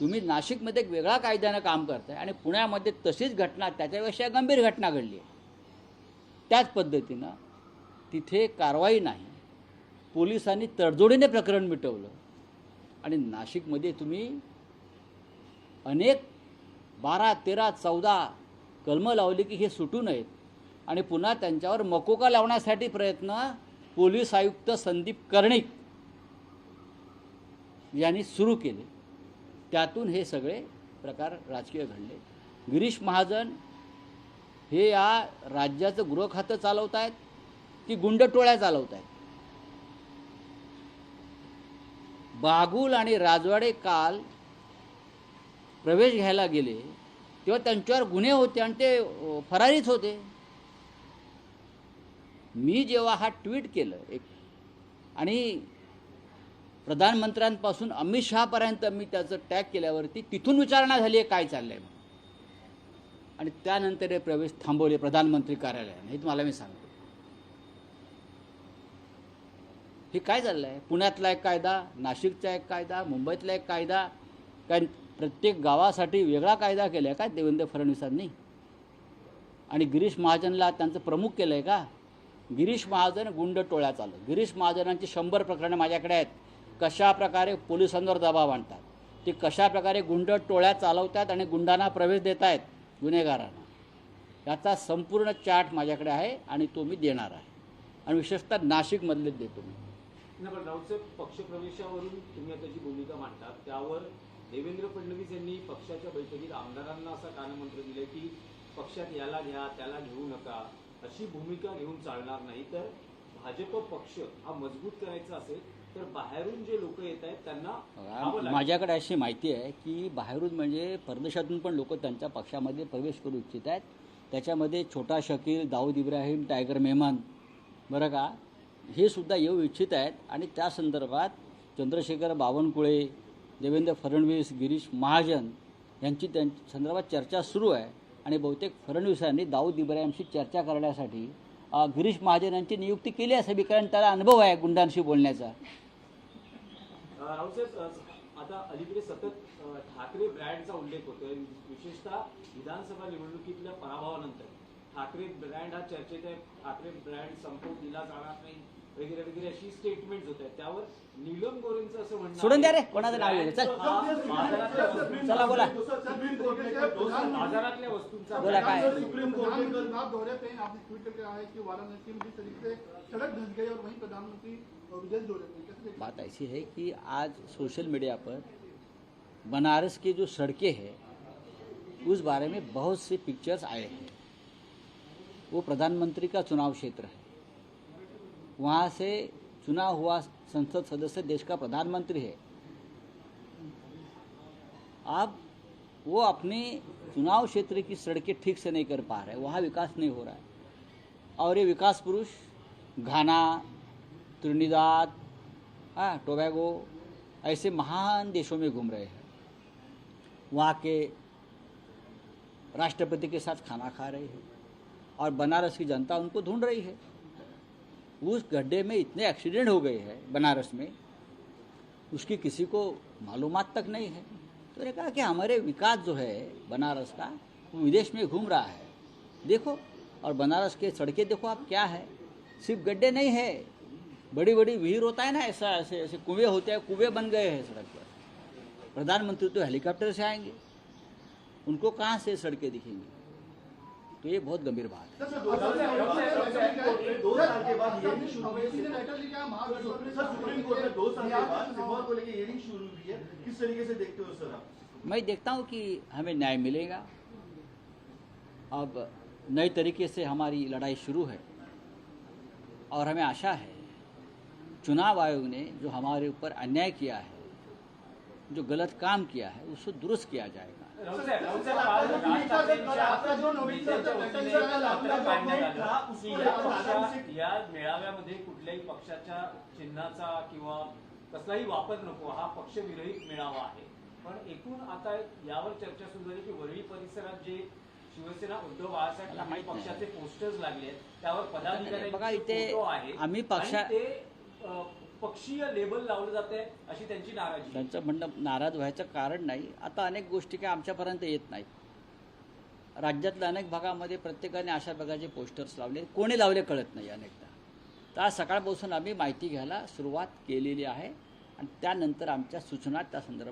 तुम्ही नाशिकमध्ये एक वेगळा कायद्यानं काम करताय आणि पुण्यामध्ये तशीच घटना त्याच्यापेक्षा गंभीर घटना घडली आहे. त्याच पद्धतीनं तिथे कारवाई नाही. पोलिसांनी तडजोडीने प्रकरण मिटवलं. आणि नाशिकमध्ये तुम्ही अनेक बारा तेरा चौदा कलमं लावली की हे सुटू नयेत. आणि पुन्हा त्यांच्यावर मकोका लावण्यासाठी प्रयत्न पोलीस आयुक्त संदीप कर्णिक यांनी सुरू केले. त्यातून हे सगळे प्रकार राजकीय घडले. गिरीश महाजन हे या राज्याचं गृह खातं चालवत आहेत की गुंडटोळ्या चालवत आहेत बागुल आणि राजवाडे काल प्रवेश घ्यायला गेले तेव्हा त्यांच्यावर गुन्हे होते आणि ते फरारीच होते. मी जेव्हा हा ट्विट केलं एक आणि प्रधानमंत्र्यांपासून अमित शहापर्यंत मी त्याचं टॅग केल्यावरती तिथून विचारणा झाली आहे काय चाललं आहे आणि त्यानंतर हे प्रवेश थांबवले प्रधानमंत्री कार्यालयाने. हे तुम्हाला मी सांगतो. हे काय चाललं आहे पुण्यातला एक कायदा नाशिकचा एक कायदा मुंबईतला एक कायदा काय प्रत्येक गावासाठी वेगळा कायदा केला आहे का देवेंद्र फडणवीसांनी? आणि गिरीश महाजनला त्यांचं प्रमुख केलं आहे का? गिरीश महाजन गुंड टोळ्या चालू गिरीश महाजनांची शंभर प्रकरणं माझ्याकडे आहेत. कशा प्रकारे पोलिसांवर दबाव आणतात? ते कशा प्रकारे गुंड टोळ्या चालवतात आणि गुंडांना प्रवेश देत आहेत गुन्हेगारांना. याचा संपूर्ण चार्ट माझ्याकडे आहे आणि तो मी देणार आहे. आणि विशेषतः नाशिकमधलेच देतो मी. पक्षप्रवेशावरून तुम्ही आता जी भूमिका मांडतात त्यावर देवेंद्र फडणवीस यांनी पक्षाच्या बैठकीत आमदारांना असं कानमंत्र दिले की पक्षात याला घ्या त्याला घेऊ नका अशी भूमिका घेऊन चालणार नाही तर भाजप पक्ष हा मजबूत करायचा असेल तर बाहेरून जे लोक येत आहेत त्यांना. माझ्याकडे अशी माहिती आहे की बाहेरून म्हणजे परदेशातून पण लोक त्यांच्या पक्षामध्ये प्रवेश करू इच्छित आहेत. त्याच्यामध्ये छोटा शकील दाऊद इब्राहिम टायगर मेहमान बरं का? हे सुद्धा येऊ इच्छित आहेत. आणि त्या संदर्भात चंद्रशेखर बावनकुळे देवेंद्र फडणवीस गिरीश महाजन यांची त्यांच्या संदर्भात चर्चा सुरू आहे. आणि बहुतेक फडणवीसांनी दाऊद इब्राहिमशी चर्चा करण्यासाठी गिरीश महाजन यांची नियुक्ती केली असावी कारण त्याला अनुभव आहे गुंडांशी बोलण्याचा. आता अलीकडे सतत ठाकरे ब्रँडचा उल्लेख होतोय. विशेषतः विधानसभा निवडणुकीतल्या पराभवानंतर ठाकरे ब्रँड हा चर्चेत आहे. ठाकरे ब्रँड संपवून दिला जाणार नाही वगैरे वगैरे अशी स्टेटमेंट होत आहेत. त्यावर नीलम गोरेंचं असं म्हणणं सोडून द्या रे, आहे, कोणाचं नाव हा चला बोला. बाजारातल्या वस्तूंचा बोला काय? सुप्रीम कोर्ट के चुनाव दौरे पे आपने ट्वीट करके कि वाराणसी में जिस तरीके से सड़क धंस गई और वहीं प्रधानमंत्री विदेश दौरे हैं? बात ऐसी है कि आज सोशल मीडिया पर बनारस की जो सड़कें हैं उस बारे में बहुत से पिक्चर्स आए हैं। वो प्रधानमंत्री का चुनाव क्षेत्र है। वहाँ से चुना हुआ संसद सदस्य देश का प्रधानमंत्री है। अब वो अपने चुनाव क्षेत्र की सड़कें ठीक से नहीं कर पा रहे, वहाँ विकास नहीं हो रहा है। और ये विकास पुरुष, घाना, त्रिनिदाद हाँ टोबैगो, ऐसे महान देशों में घूम रहे हैं। वहाँ के राष्ट्रपति के साथ खाना खा रहे हैं और बनारस की जनता उनको ढूंढ रही है। उस गड्ढे में इतने एक्सीडेंट हो गए हैं बनारस में, उसकी किसी को मालूमात तक नहीं है। मैंने कहा कि हमारे विकास जो है बनारस का, वो विदेश में घूम रहा है। देखो, और बनारस के सड़कें देखो आप क्या है। सिर्फ़ गड्ढे नहीं है। बड़ी बड़ी भीड़ होता है ना, ऐसा, ऐसे ऐसे कुएँ होते हैं, कुएँ बन गए हैं सड़क पर। प्रधानमंत्री तो हेलीकॉप्टर से आएँगे। उनको कहाँ से सड़कें दिखेंगी? तो ये बहुत गंभीर बात है। मैं देखता हूँ कि हमें न्याय मिलेगा। अब नए तरीके से हमारी लड़ाई शुरू है और हमें आशा है चुनाव आयोग ने जो हमारे ऊपर अन्याय किया है जो गलत काम किया है उसको दुरुस्त किया जाएगा। या मेळाव्यामध्ये कुठल्याही पक्षाच्या चिन्हाचा किंवा कसलाही वापर नको हा पक्षविरहित मेळावा आहे पण एकूण आता यावर चर्चा सुरू झाली की वरळी परिसरात जे शिवसेना उद्धव बाळासाहेब ठाकरे पक्षाचे पोस्टर्स लागले आहेत त्यावर पदाधिकाऱ्यांचे बघा, फोटो आम्ही पक्षा- ते पक्षीय लेबल लावलं जात आहे अशी त्यांची नाराजी. त्यांचं म्हणणं नाराज व्हायचं कारण नाही. आता अनेक गोष्टी काय आमच्यापर्यंत येत नाहीत. राज्यातल्या अनेक भागामध्ये प्रत्येकाने अशा प्रकारचे पोस्टर्स लावले. कोणी लावले कळत नाही अनेकदा. तर आज सकाळपासून आम्ही माहिती घ्यायला सुरुवात केलेली आहे. आणि त्यानंतर आमच्या सूचना त्या संदर्भात